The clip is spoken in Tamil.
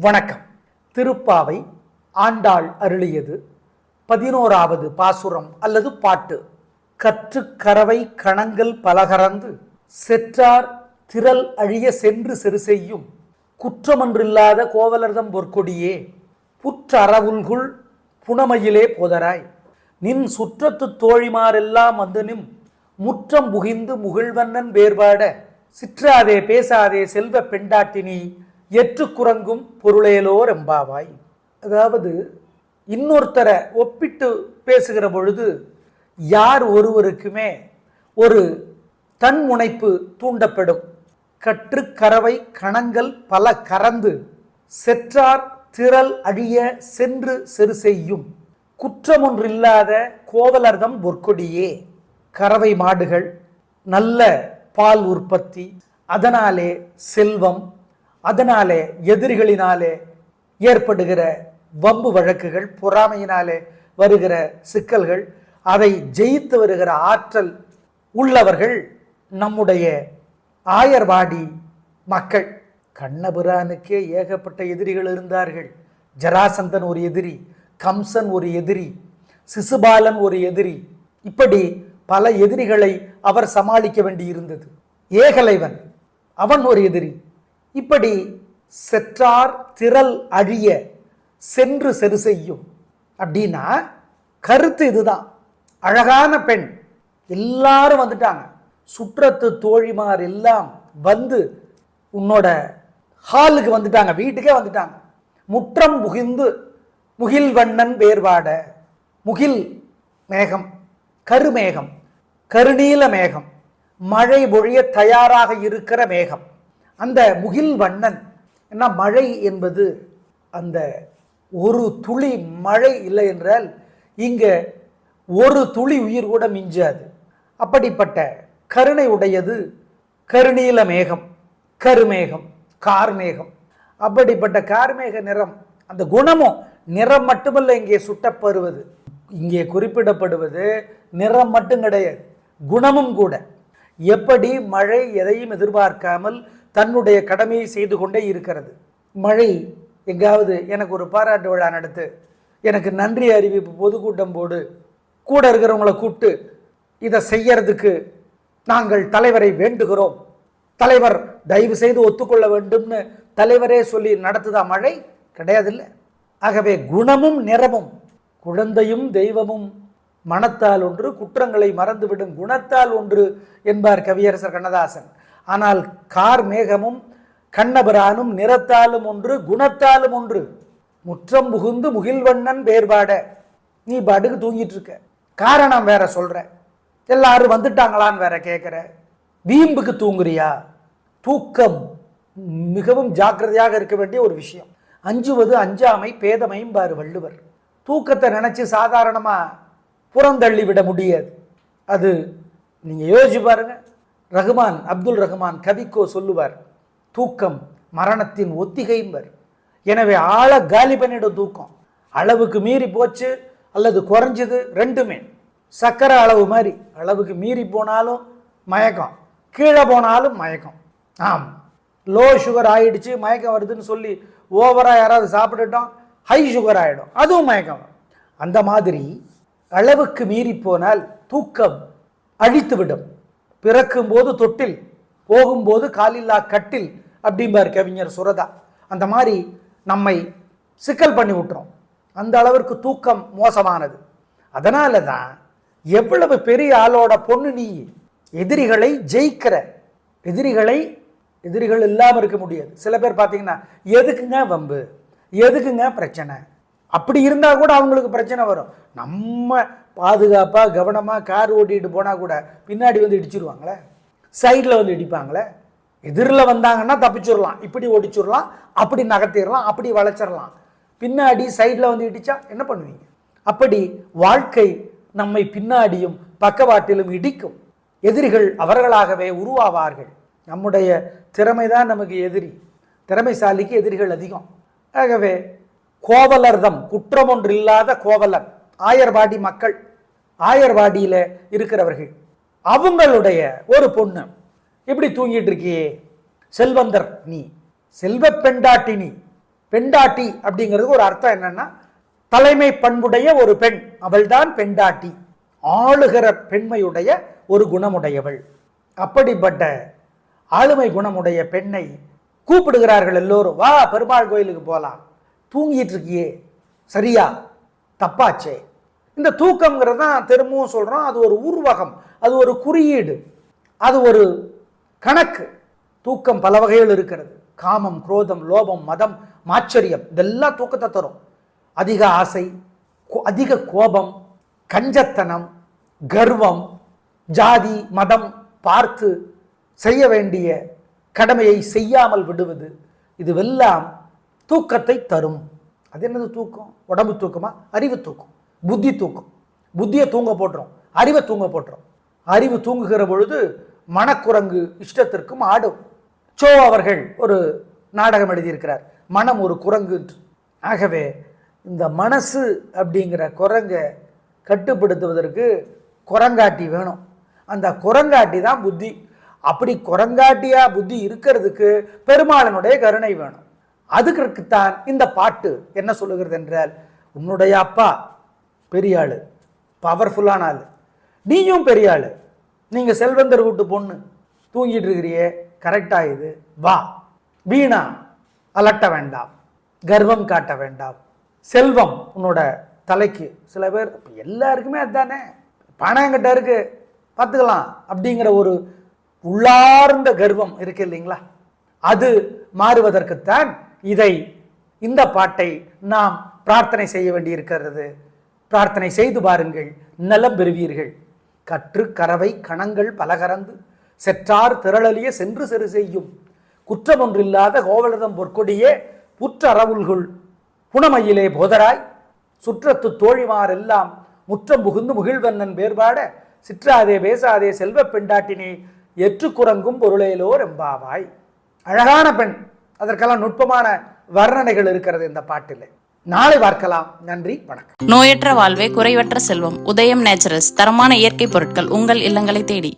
வணக்கம். திருப்பாவை ஆண்டாள் அருளியது. பதினோராவது பாசுரம் அல்லது பாட்டு. கற்று கரவை கணங்கள் பலகறந்து செற்றார் திரள் அழிய சென்று செரு செய்யும் குற்றமன்றில்லாத கோவலர்தம் பொற்கொடியே. புற்றறவுள்குள் புனமையிலே போதராய். நின் சுற்றத்து தோழிமாரெல்லாம் வந்து நிம். முற்றம் புகிந்து முகிழ்வண்ணன் வேறுபாட. சிற்றாதே பேசாதே செல்வ பெண்டாட்டினி. எற்று குரங்கும் பொருளேலோர் எம்பாவாய் அதாவது இன்னொருத்தரை ஒப்பிட்டு பேசுகிற பொழுது யார் ஒருவருக்குமே ஒரு தன்முனைப்பு தூண்டப்படும். கற்று கறவை கணங்கள் பல கறந்து செற்றார் திரள் அழிய சென்று செரு செய்யும். குற்றமொன்றில்லாத கோவலர்தம் பொற்கொடியே. கறவை மாடுகள் நல்ல பால் உற்பத்தி அதனாலே செல்வம் அதனாலே எதிரிகளினாலே ஏற்படுகிற வம்பு வழக்குகள் பொறாமையினாலே வருகிற சிக்கல்கள் அதை ஜெயித்து வருகிற ஆற்றல் உள்ளவர்கள் நம்முடைய ஆயர்வாடி மக்கள். கண்ணபிரானுக்கே ஏகப்பட்ட எதிரிகள் இருந்தார்கள். ஜராசந்தன் ஒரு எதிரி கம்சன் ஒரு எதிரி சிசுபாலன் ஒரு எதிரி. இப்படி பல எதிரிகளை அவர் சமாளிக்க வேண்டியிருந்தது. ஏகலைவன் அவன் ஒரு எதிரி. இப்படி செற்றார் திரள் அழிய சென்று செரு செய்யும். அப்படின்னா கருத்து இதுதான். அழகான பெண். எல்லாரும் வந்துட்டாங்க. சுற்றத்து தோழிமார் எல்லாம் வந்து உன்னோட ஹாலுக்கு வந்துட்டாங்க. வீட்டுக்கே வந்துட்டாங்க. முற்றம் புகிந்து முகில் வண்ணன் வேர்வாட முகில் மேகம் கருமேகம் கருநீல மேகம் மழை பொழிய தயாராக இருக்கிற மேகம். அந்த முகில் வண்ணன் என்ன மழை என்பது அந்த ஒரு துளி மழை இல்லை என்றால் இங்கே ஒரு துளி உயிர் கூட மிஞ்சாது. அப்படிப்பட்ட கருணை உடையது கருநீல மேகம் கருமேகம் கார்மேகம். அப்படிப்பட்ட கார்மேக நிறம் அந்த குணமும் நிறம் மட்டுமல்ல இங்கே சுட்டப்படுவது இங்கே குறிப்பிடப்படுவது நிறம் மட்டும் கிடையாது குணமும் கூட. எப்படி மழை எதையும் எதிர்பார்க்காமல் தன்னுடைய கடமையை செய்து கொண்டே இருக்கிறது. மழை எங்காவது எனக்கு ஒரு பாராட்டு விழா நடத்து எனக்கு நன்றி அறிவிப்பு பொதுக்கூட்டம் போடு கூட இருக்கிறவங்கள கூப்பிட்டு இதை செய்யறதுக்கு நாங்கள் தலைவரை வேண்டுகிறோம். தலைவர் தயவு செய்து ஒத்துக்கொள்ள வேண்டும்னு தலைவரே சொல்லி நடத்துதா மழை? கிடையாதுல்ல. ஆகவே குணமும் நிறமும் குழந்தையும் தெய்வமும் மனத்தால் ஒன்று குற்றங்களை மறந்துவிடும் குணத்தால் ஒன்று என்பார் கவியரசர் கண்ணதாசன். ஆனால் கார் மேகமும் கண்ணபிரானும் நிறத்தாலும் ஒன்று குணத்தாலும் ஒன்று. முற்றம் புகுந்து முகில்வண்ணன் வேறுபாட. நீ பாட்டுக்கு தூங்கிட்டு இருக்க. காரணம் வேற சொல்ற. எல்லாரும் வந்துட்டாங்களான்னு வேற கேட்குற வீம்புக்கு தூங்குறியா? தூக்கம் மிகவும் ஜாக்கிரதையாக இருக்க வேண்டிய ஒரு விஷயம். அஞ்சுவது அஞ்சாமை பேதமையும் பாரு வள்ளுவர். தூக்கத்தை நினச்சி சாதாரணமாக புறந்தள்ளி விட முடியாது. அது நீங்கள் யோசிச்சு பாருங்கள் ரகுமான் அப்துல் ரஹ்மான் கவிக்கோ சொல்லுவார் தூக்கம் மரணத்தின் ஒத்திகைம்பர் எனவே ஆழ காலி பண்ணிடும் தூக்கம். அளவுக்கு மீறி போச்சு அல்லது குறைஞ்சது ரெண்டுமே. சக்கரை அளவு மாதிரி அளவுக்கு மீறி போனாலும் மயக்கம். கீழே போனாலும் மயக்கம். ஆம். லோ சுகர் ஆயிடுச்சு மயக்கம் வருதுன்னு சொல்லி ஓவராக யாராவது சாப்பிட்டுட்டோம் ஹை சுகர் ஆகிடும் அதுவும் மயக்கம் அந்த மாதிரி அளவுக்கு மீறி போனால் தூக்கம் அழித்து விடும். பிறக்கும்போது தொட்டில் போகும்போது காலில்லா கட்டில் அப்படிம்பார் கவிஞர் சுரதா. அந்த மாதிரி நம்மை சிக்கல் பண்ணி விட்டுரும். அந்த அளவிற்கு தூக்கம் மோசமானது. அதனால தான் எவ்வளவு பெரிய ஆளோட பொண்ணு நீ எதிரிகளை ஜெயிக்கிற எதிரிகளை எதிரிகள் இல்லாமல் இருக்க முடியாது. சில பேர் பார்த்தீங்கன்னா எதுக்குங்க வம்பு? எதுக்குங்க பிரச்சனை? அப்படி இருந்தால் கூட அவங்களுக்கு பிரச்சனை வரும். நம்ம பாதுகாப்பாக கவனமாக கார் ஓட்டிகிட்டு போனால் கூட பின்னாடி வந்து இடிச்சிருவாங்களே? சைடில் வந்து இடிப்பாங்களே? எதிரில் வந்தாங்கன்னா தப்பிச்சிடலாம். இப்படி ஒடிச்சிடலாம் அப்படி நகர்த்திடலாம் அப்படி வளைச்சிடலாம். பின்னாடி சைடில் வந்து இடித்தா என்ன பண்ணுவீங்க? அப்படி வாழ்க்கை நம்மை பின்னாடியும் பக்கவாட்டிலும் இடிக்கும். எதிரிகள் அவர்களாகவே உருவாவார்கள். நம்முடைய திறமை தான் நமக்கு எதிரி. திறமைசாலிக்கு எதிரிகள் அதிகம். ஆகவே கோவலர்தம் குற்றம் ஒன்றில்லாத கோவலர் ஆயர்வாடி மக்கள் ஆயர்வாடியில் இருக்கிறவர்கள். அவங்களுடைய ஒரு பொண்ணு இப்படி தூங்கிட்டு இருக்கியே. செல்வந்தர் நீ செல்வ பெண்டாட்டி நீ. பெண்டாட்டி அப்படிங்கிறதுக்கு ஒரு அர்த்தம் என்னன்னா தலைமை பண்புடைய ஒரு பெண் அவள்தான் பெண்டாட்டி. ஆளுகிற பெண்மையுடைய ஒரு குணமுடையவள். அப்படிப்பட்ட ஆளுமை குணமுடைய பெண்ணை கூப்பிடுகிறார்கள் எல்லோரும் வா பெருமாள் கோயிலுக்கு போகலாம் தூங்கிட்டு இருக்கியே சரியா? தப்பாச்சே. இந்த தூக்கம்ங்கிறது தான் திரும்பவும் சொல்கிறோம் அது ஒரு உருவகம் அது ஒரு குறியீடு. அது ஒரு கணக்கு. தூக்கம் பல வகைகள் இருக்கிறது. காமம் குரோதம் லோபம் மதம் மாச்சரியம். இதெல்லாம் தூக்கத்தை தரும். அதிக ஆசை அதிக கோபம் கஞ்சத்தனம் கர்வம் ஜாதி மதம் பார்த்து செய்ய வேண்டிய கடமையை செய்யாமல் விடுவது இதுவெல்லாம் தூக்கத்தை தரும். அது என்னது தூக்கம்? உடம்பு தூக்கமா? அறிவு தூக்கம். புத்தி தூக்கம். புத்தியை தூங்க போட்டுரும். அறிவை தூங்க போட்டுரும். அறிவு தூங்குகிற பொழுது மனக்குரங்கு இஷ்டத்திற்கும் ஆடும். சோ அவர்கள் ஒரு நாடகம் எழுதியிருக்கிறார். மனம் ஒரு குரங்கு என்று. ஆகவே இந்த மனசு அப்படிங்கிற குரங்கை கட்டுப்படுத்துவதற்கு குரங்காட்டி வேணும். அந்த குரங்காட்டி தான் புத்தி. அப்படி குரங்காட்டியாக புத்தி இருக்கிறதுக்கு பெருமாளனுடைய கருணை வேணும். அதுக்குத்தான் இந்த பாட்டு என்ன சொல்லுகிறது என்றால் உன்னுடைய அப்பா பெரிய ஆள் பவர்ஃபுல்லான ஆள். நீயும் பெரிய ஆள். நீங்கள் செல்வந்தர் வீட்டு பொண்ணு. தூங்கிட்டு இருக்கிறியே. கரெக்டாக இது. வா. வீணா. அலட்ட வேண்டாம். கர்வம் காட்ட வேண்டாம். செல்வம் உன்னோட தலைக்கு. சில பேர் எல்லாருக்குமே அதுதானே பணம் எங்கிட்ட இருக்கு. பார்த்துக்கலாம். அப்படிங்கிற ஒரு உள்ளார்ந்த கர்வம் இருக்கு இல்லைங்களா? அது மாறுவதற்குத்தான் இதை இந்த பாட்டை நாம் பிரார்த்தனை செய்ய வேண்டியிருக்கிறது. பிரார்த்தனை செய்து பாருங்கள் நலம் பெறுவீர்கள். கற்று கறவை கணங்கள் பலகரந்து செற்றார் திரளலிய சென்று செரு செய்யும். குற்றம் ஒன்றில்லாத கோவலதம் பொற்கொடியே புற்றறவுள்குள் புனமையிலே போதராய். சுற்றத்து தோழிமாரெல்லாம் முற்றம் புகுந்து முகிழ்வண்ணன் வேறுபாட சிற்றாதே பேசாதே செல்வப் பெண்டாட்டினே எற்று குரங்கும் பொருளேலோர் எம்பாவாய். அழகான பெண். அதற்கெல்லாம் நுட்பமான வர்ணனைகள் இருக்கிறது இந்த பாட்டில். நாளை பார்க்கலாம். நன்றி வணக்கம். நோயற்ற வாழ்வே குறைவற்ற செல்வம். உதயம் நேச்சுரல்ஸ் தரமான இயற்கை பொருட்கள் உங்கள் இல்லங்களை தேடி.